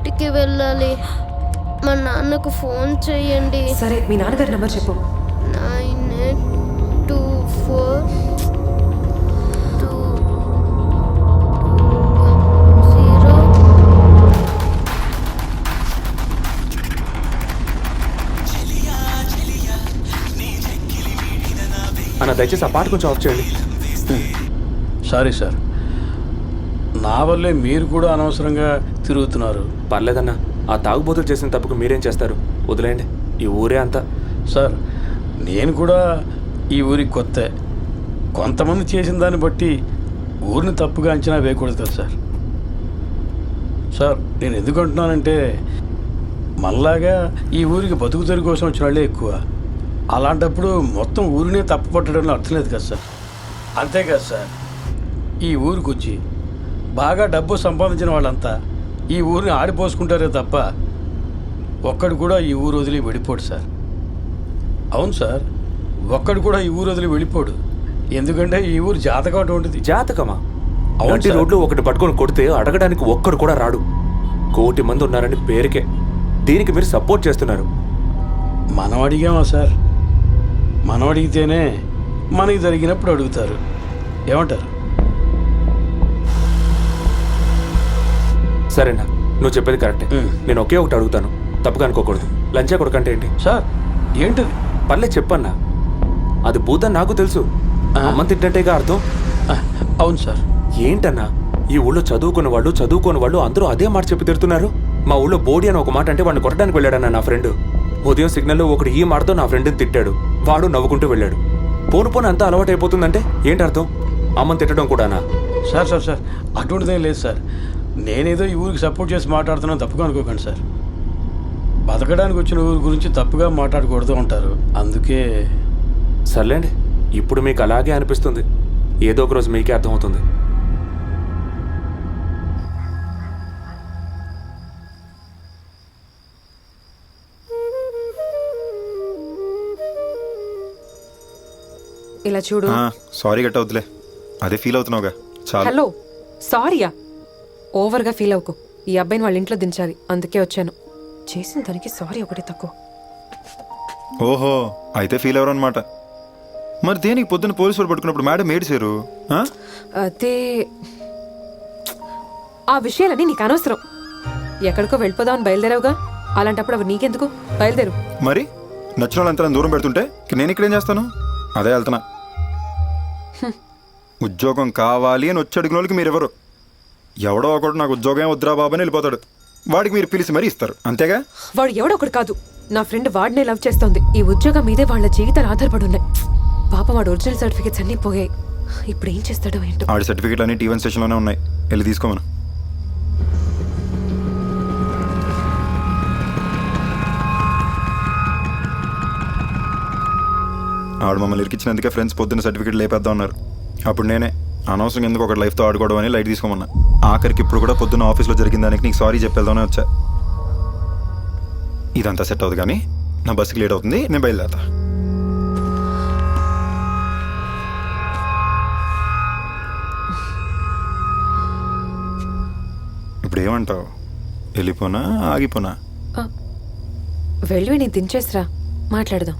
ఇంటికి వెళ్ళాలి. మా నాన్నకు ఫోన్ చేయండి. సరే మీ నాన్నగారి నెంబర్ చెప్పు. Nine eight two four two zero అన్న దయచేసి ఆ పాట కొంచెం ఆఫ్ చేయండి. Sorry sir. నా వల్లే మీరు కూడా అనవసరంగా తిరుగుతున్నారు. పర్లేదన్నా ఆ తాగుబోతులు చేసిన తప్పుకు మీరేం చేస్తారు? వదిలేయండి ఈ ఊరే అంతా. సార్ నేను కూడా ఈ ఊరికి కొత్త. కొంతమంది చేసిన దాన్ని బట్టి ఊరిని తప్పుగా అంచనా వేయకూడదు కదా సార్. సార్ నేను ఎందుకు అంటున్నానంటే మనలాగా ఈ ఊరికి బతుకు తెరుగు కోసం వచ్చిన వాళ్ళే ఎక్కువ. అలాంటప్పుడు మొత్తం ఊరినే తప్పు పట్టడంలో అర్థం లేదు కదా సార్. అంతేకాదు సార్. ఈ ఊరికి వచ్చి బాగా డబ్బు సంపాదించిన వాళ్ళంతా ఈ ఊరిని ఆడిపోసుకుంటారే తప్ప ఒక్కడు కూడా ఈ ఊరు వదిలి వెళ్ళిపోడు సార్. అవును సార్ ఒక్కడు కూడా ఈ ఊరు వదిలి వెళ్ళిపోడు. ఎందుకంటే ఈ ఊరు జాతకం అటువంటిది. జాతకమా? సార్. రోడ్లు ఒకటి పట్టుకొని కొడితే అడగడానికి ఒక్కడు కూడా రాడు. కోటి మంది ఉన్నారని పేరుకే. దీనికి మీరు సపోర్ట్ చేస్తున్నారు. మనం అడిగామా సార్? మనం అడిగితేనే మనకి జరిగినప్పుడు అడుగుతారు. ఏమంటారు? సరేనా నువ్వు చెప్పేది కరెక్టే. నేను ఒకే ఒకటి అడుగుతాను తప్పుగా అనుకోకూడదు. లంచా కొడుకంటే ఏంటి? సార్ ఏంటది? పర్లే చెప్పన్నా. అది భూతం నాకు తెలుసు. అమ్మ తింటంటేగా అర్థం. అవును సార్. ఏంటన్నా ఈ ఊళ్ళో చదువుకున్న వాళ్ళు చదువుకోని వాళ్ళు అందరూ అదే మాట చెప్పి తిడుతున్నారు? మా ఊళ్ళో బోడి అని ఒక మాట అంటే వాడిని కొట్టడానికి వెళ్ళాడన్న నా ఫ్రెండ్. ఉదయం సిగ్నల్లో ఒకడు ఈ మాటతో నా ఫ్రెండ్ని తిట్టాడు. వాడు నవ్వుకుంటూ వెళ్ళాడు. పోను పోను అంతా అలవాటు అయిపోతుందంటే ఏంటి అర్థం అమ్మని తిట్టడం కూడానా? సార్ సార్ సార్ అటువంటిదేం లేదు సార్. నేనేదో ఈ ఊరికి సపోర్ట్ చేసి మాట్లాడుతున్నాను తప్పుగా అనుకోకండి సార్. బతకడానికి వచ్చిన ఊరి గురించి తప్పుగా మాట్లాడకూడదు అంటారు. అందుకే సర్లేండి ఇప్పుడు మీకు అలాగే అనిపిస్తుంది. ఏదో ఒక రోజు మీకే అర్థమవుతుంది. ఇలా చూడు. సారీ గట్ట వద్దులే అదే ఫీల్ అవుతున్నావుగా. చాలా. హలో సారీయా? ఓవర్గా ఫీల్ అవ్వకు. ఈ అబ్బాయిని వాళ్ళ ఇంట్లో దించాలి. అందుకే వచ్చాను. చేసిన దానికి సారీ ఒకటి తక్కువ. ఓహో అయితే ఫీల్ అవరు అనమాట మరి దేనికి పొద్దున్న పోలీసు వాళ్ళు పట్టుకున్నప్పుడు మేడం ఏడిచారు ఆ? అదే ఆ విషయాలన్నీ నీకు అనవసరం. ఎక్కడికో వెళ్ళిపోదామని బయలుదేరావుగా? అలాంటప్పుడు అవి నీకెందుకు? బయలుదేరు. మరి? నచ్చిన వాళ్ళంతా దూరం పెడుతుంటే నేను ఇక్కడేం చేస్తాను? అదే వెళ్తున్నా. ఉద్యోగం కావాలి అని వచ్చి అడిగిన వాళ్ళకి మీరు ఎవరు ఎవడో ఒకడు నాకు ఉద్యోగం వద్దురా బాబు అని వెళ్ళిపోతాడు. వాడికి మీరు పిలిచి మరీ ఇస్తారు. అంతేగా? వాడు ఎవడో ఒకడు కాదు. నా ఫ్రెండ్ వాడినే లవ్ చేస్తోంది. ఈ ఉద్యోగం మీదే వాళ్ళ జీవితాలు ఆధారపడి ఉన్నాయి పాప వాడు ఒరిజినల్ సర్టిఫికేట్స్ అన్నీ పోయాయి. ఇప్పుడు ఏం చేస్తాడో ఏంటో. ఆడి సర్టిఫికెట్లు అన్ని టీవన్ స్టేషన్లోనే ఉన్నాయి. వెళ్ళి తీసుకోమను. ఆడు మమ్మల్ని ఇరికిచ్చినందుకే ఫ్రెండ్స్ పొద్దున్న సర్టిఫికెట్ లేపేద్దాం అన్నారు. అప్పుడు నేనే. అనవసరం ఎందుకు ఒకటి లైఫ్తో ఆడుకోవడం అని లైట్ తీసుకోమన్నా. ఆఖరికి ఇప్పుడు కూడా పొద్దున్న ఆఫీస్లో జరిగిన దానికి నీకు సారీ చెప్పేద్దామని వచ్చా. ఇదంతా సెట్ అవుతుంది కానీ నా బస్సుకి లేట్ అవుతుంది నేను బయలుదేరతా. ఇప్పుడు ఏమంటావు? వెళ్ళిపోనా ఆగిపోనా? వెళ్ళి నేను దించేసిరా మాట్లాడదాం.